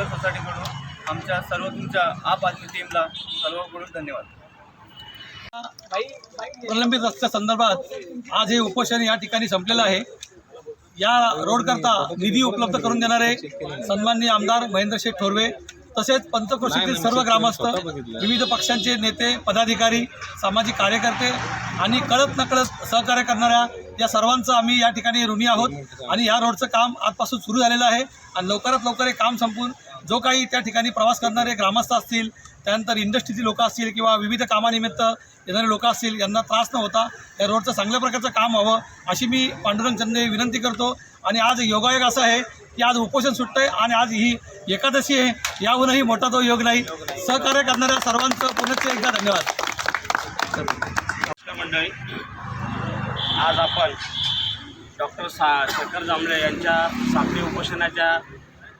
सुंदर सोसायटीकडून आमच्या सर्व तुमच्या आप आदमी टीमला सर्वकडून धन्यवाद. प्रलंबित रस्त्या संदर्भात आज हे उपोषण या ठिकाणी संपलेलं आहे. या रोडकरता निधी उपलब्ध करून देणारे सन्माननीय आमदार महेंद्र शेठ थोरवे तसेच पंचक्रोशीतील सर्व ग्रामस्थ विविध पक्षांचे नेते पदाधिकारी सामाजिक कार्यकर्ते आणि कळत नकळत सहकार्य करणाऱ्या या सर्वांचं आम्ही या ठिकाणी ऋणी आहोत. आणि या रोडचं काम आजपासून सुरू झालेलं आहे आणि लवकरात लवकर हे काम संपून जो काही त्या ठिकाणी प्रवास करणारे ग्रामस्थ असतील त्यानंतर इंडस्ट्रीची लोकं असतील किंवा विविध कामानिमित्त येणारे लोक असतील यांना त्रास न होता या रोडचं चांगल्या प्रकारचं काम व्हावं अशी मी पांडुरंग चंदे विनंती करतो. आणि आज योगायोग असं आहे की आज उपोषण सुटतं आहे आणि आज ही एकादशी आहे याहूनही मोठा तो योग नाही. सहकार्य करणाऱ्या सर्वांचं पुनश्च एकदा धन्यवाद. मंडळी. आज आपण डॉक्टर सा शेखर जांभळे यांच्या साखळी उपोषणाच्या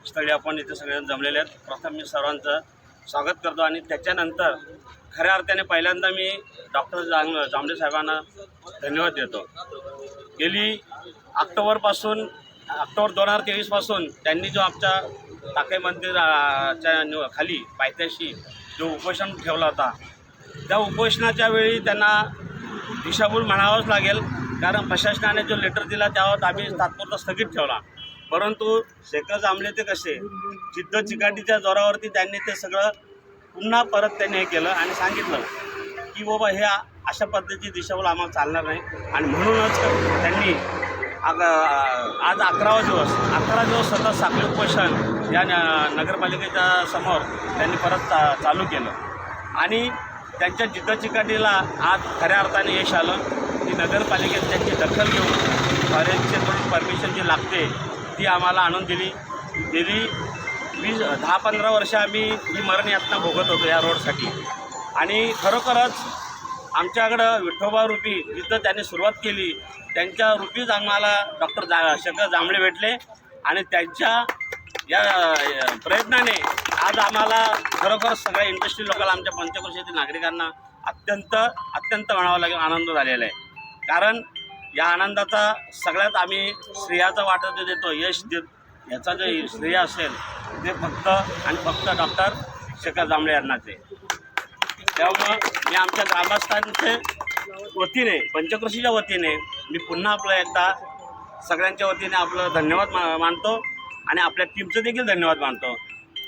स्थळी आपण इथे सगळेजण जमलेले आहेत. प्रथम मी सर्वांचं स्वागत करतो आणि त्याच्यानंतर खऱ्या अर्थाने पहिल्यांदा मी डॉक्टर जांग जांभळे साहेबांना धन्यवाद देतो. गेली ऑक्टोबरपासून ऑक्टोबर दोन हजार तेवीसपासून त्यांनी जो आमच्या टाके मंदिराच्या खाली पायथ्याशी जो उपोषण ठेवला होता त्या उपोषणाच्या वेळी त्यांना दिशाभूल म्हणावंच लागेल. कारण प्रशासनाने जो लेटर दिला त्यावर आम्ही तात्पुरता स्थगित ठेवला. परंतु शेखर जांभळे ते कसे जिद्द चिकाटीच्या जोरावरती त्यांनी ते सगळं पुन्हा परत त्यांनी हे केलं आणि सांगितलं की बाबा हे अशा पद्धतीची दिशाभूल आम्हाला चालणार नाही. आणि म्हणूनच त्यांनी आग आज अकरावा दिवस अकरा दिवस सतत साखळी उपोषण या न- नगरपालिकेच्या समोर त्यांनी परत चा चालू केलं. आणि त्यांच्या जिद्दचिकाटीला आज खऱ्या अर्थाने यश आलं. की नगरपालिकेत त्यांची दखल घेऊन फॉरेस्टची परमिशन जी लागते ती आम्हाला आणून दिली. गेली वीस दहा पंधरा वर्ष आम्ही ही मरणयातना भोगत होतो या रोडसाठी. आणि खरोखरच आमच्याकडं विठोबा रुपी जिथं त्यांनी सुरुवात केली त्यांच्या रुपीच आम्हाला डॉक्टर जा शंकर जांभळे भेटले आणि त्यांच्या या या प्रयत्नाने आज आम्हाला खरोखर सगळ्या इंडस्ट्री लोकांना आमच्या पंचक्रोशीतील नागरिकांना अत्यंत अत्यंत म्हणावं लागेल आनंद झालेला आहे. कारण या आनंदाचा सगळ्यात आम्ही श्रेयाचा वाटा जो देतो यश देत याचा जो श्रेय असेल ते फक्त आणि फक्त डॉक्टर शेखर जांभळे यांनाच. आहे त्यामुळं मी आमच्या ग्रामस्थांचे वतीने पंचकृषीच्या वतीने मी पुन्हा आपलं एकदा सगळ्यांच्या वतीने आपलं धन्यवाद मा मानतो आणि आपल्या टीमचं देखील धन्यवाद मानतो.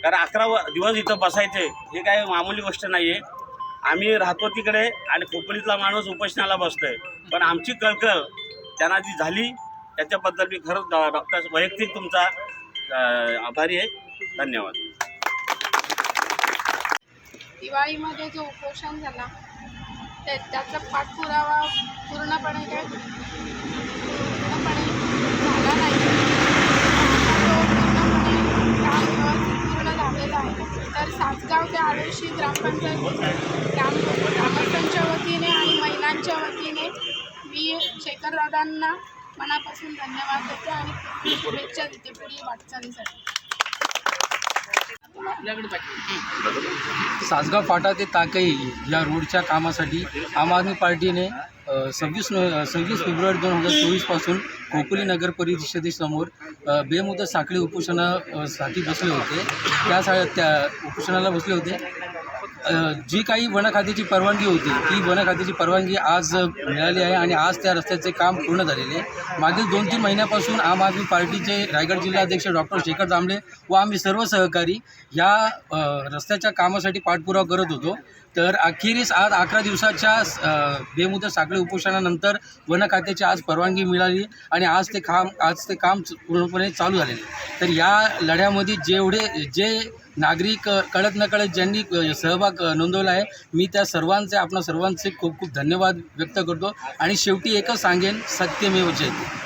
कारण अकरा व दिवस इथं बसायचे हे काही मामूली गोष्ट नाही आहे आम्ही राहतो तिकडे आणि खोपलीतला माणूस उपोषणाला बसतो आहे पण आमची कळकळ त्यांना जी झाली त्याच्याबद्दल मी खरंच डॉक्टर वैयक्तिक तुमचा आभारी आहे. धन्यवाद. दिवाळीमध्ये जो उपोषण झाला ते त्याचा पाठपुरावा पूर्णपणे काय? पूर्णपणे झाला नाही. पूर्ण झालेला आहे. तर सासगाव ते आडोशी ग्रामपंचायत ग्राम ग्रामस्थांच्या वतीने आणि महिलांच्या वतीने मी शेखरदादांना मनापासून धन्यवाद देते आणि शुभेच्छा देते पुढील वाटचालीसाठी. सासगाव फाटा ते ताकई या रोडच्या कामासाठी आम आदमी पार्टीने सव्वीस नो सव्वीस फेब्रुवारी दोन हजार चोवीसपासून खोपोली नगर परिषदेसमोर बेमुदत साखळी उपोषणासाठी बसले होते. त्या सा त्या उपोषणाला बसले होते. जी काही वन खात्याची परवानगी होती ती वन खात्याची परवानगी आज मिळाली आहे आणि आज त्या रस्त्याचे काम पूर्ण झालेले आहे. मागील दोन तीन महिन्यापासून आम आदमी पार्टीचे रायगड जिल्हाध्यक्ष डॉक्टर शेखर जांभळे व आम्ही सर्व सहकारी या रस्त्याच्या कामासाठी पाठपुरावा करत होतो. तर अखेरीस आज अकरा दिवसाच्या बेमुदत साखळी उपोषणानंतर वन खात्याची आज परवानगी मिळाली आणि आज ते काम आज ते काम पूर्णपणे चालू झालेले तर या लढ्यामध्ये जेवढे जे नागरिक कळत नकळत ज्यांनी सहभाग नोंदवला आहे मी त्या सर्वांचे आपणा सर्वांचे खूप खूप धन्यवाद व्यक्त करतो. आणि शेवटी एकच सांगेन सत्यमेव जयते